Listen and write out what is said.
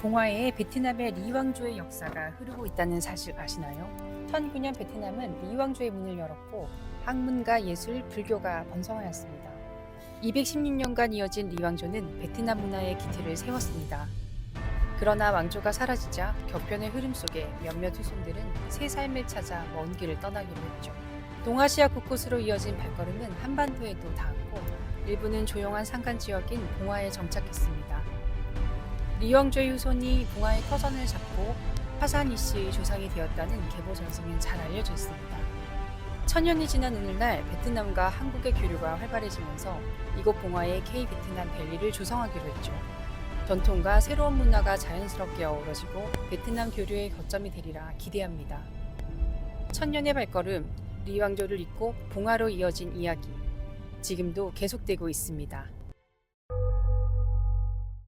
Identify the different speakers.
Speaker 1: 봉화에 베트남의 리왕조의 역사가 흐르고 있다는 사실 아시나요? 1009년 베트남은 리왕조의 문을 열었고 학문과 예술, 불교가 번성하였습니다. 216년간 이어진 리왕조는 베트남 문화의 기틀을 세웠습니다. 그러나 왕조가 사라지자 격변의 흐름 속에 몇몇 후손들은 새 삶을 찾아 먼 길을 떠나기로 했죠. 동아시아 곳곳으로 이어진 발걸음은 한반도에도 닿았고 일부는 조용한 산간 지역인 봉화에 정착했습니다. 리왕조의 후손이 봉화의 터전을 잡고 화산 이씨의 조상이 되었다는 계보 전승은 잘 알려져 있습니다. 천년이 지난 오늘날 베트남과 한국의 교류가 활발해지면서 이곳 봉화에 K-베트남 밸리를 조성하기로 했죠. 전통과 새로운 문화가 자연스럽게 어우러지고 베트남 교류의 거점이 되리라 기대합니다. 천년의 발걸음, 리왕조를 잇고 봉화로 이어진 이야기. 지금도 계속되고 있습니다.